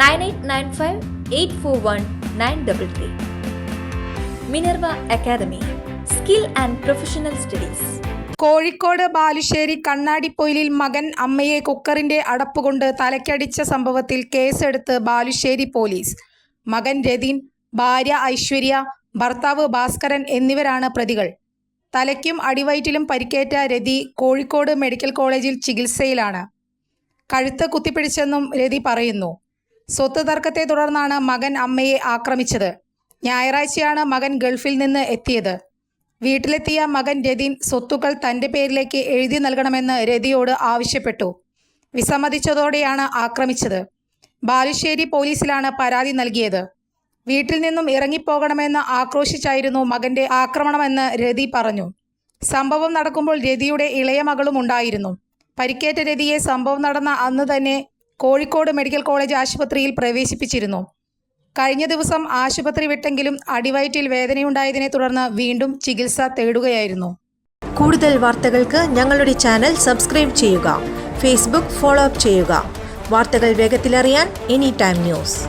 nine eight nine five eight four one nine double three. Minerva academy skill and professional studies. Kozhikode Balussery കണ്ണാടിപ്പൊയിലിൽ മകൻ അമ്മയെ കുക്കറിന്റെ അടപ്പുകൊണ്ട് തലക്കടിച്ച സംഭവത്തിൽ കേസെടുത്ത് Balussery police. മകൻ രതീൻ ഭാര്യ ഐശ്വര്യ ഭർത്താവ് ഭാസ്കരൻ എന്നിവരാണ് പ്രതികൾ. തലയ്ക്കും അടിവയറ്റിലും പരിക്കേറ്റ രതി കോഴിക്കോട് മെഡിക്കൽ കോളേജിൽ ചികിത്സയിലാണ്. കഴുത്ത് കുത്തിപ്പിടിച്ചെന്നും രതി പറയുന്നു. സ്വത്ത് തർക്കത്തെ തുടർന്നാണ് മകൻ അമ്മയെ ആക്രമിച്ചത്. ഞായറാഴ്ചയാണ് മകൻ ഗൾഫിൽ നിന്ന് എത്തിയത്. വീട്ടിലെത്തിയ മകൻ രതീൻ സ്വത്തുക്കൾ തന്റെ പേരിലേക്ക് എഴുതി നൽകണമെന്ന് രതിയോട് ആവശ്യപ്പെട്ടു. വിസമ്മതിച്ചതോടെയാണ് ആക്രമിച്ചത്. ബാലുശ്ശേരി പോലീസിലാണ് പരാതി നൽകിയത്. വീട്ടിൽ നിന്നും ഇറങ്ങിപ്പോകണമെന്ന് ആക്രോശിച്ചായിരുന്നു മകന്റെ ആക്രമണമെന്ന് രതി പറഞ്ഞു. സംഭവം നടക്കുമ്പോൾ രതിയുടെ ഇളയ മകളും ഉണ്ടായിരുന്നു പരിക്കേറ്റ രതിയെ സംഭവം നടന്ന അന്ന് തന്നെ കോഴിക്കോട് മെഡിക്കൽ കോളേജ് ആശുപത്രിയിൽ പ്രവേശിപ്പിച്ചിരുന്നു. കഴിഞ്ഞ ദിവസം ആശുപത്രി വിട്ടെങ്കിലും അടിവയറ്റിൽ വേദനയുണ്ടായതിനെ തുടർന്ന് വീണ്ടും ചികിത്സ തേടുകയായിരുന്നു. കൂടുതൽ വാർത്തകൾക്ക് ഞങ്ങളുടെ ചാനൽ സബ്സ്ക്രൈബ് ചെയ്യുക. ഫേസ്ബുക്ക് ഫോളോ അപ്പ് ചെയ്യുക. വാർത്തകൾ വേഗത്തിലറിയാൻ എനി ടൈം ന്യൂസ്.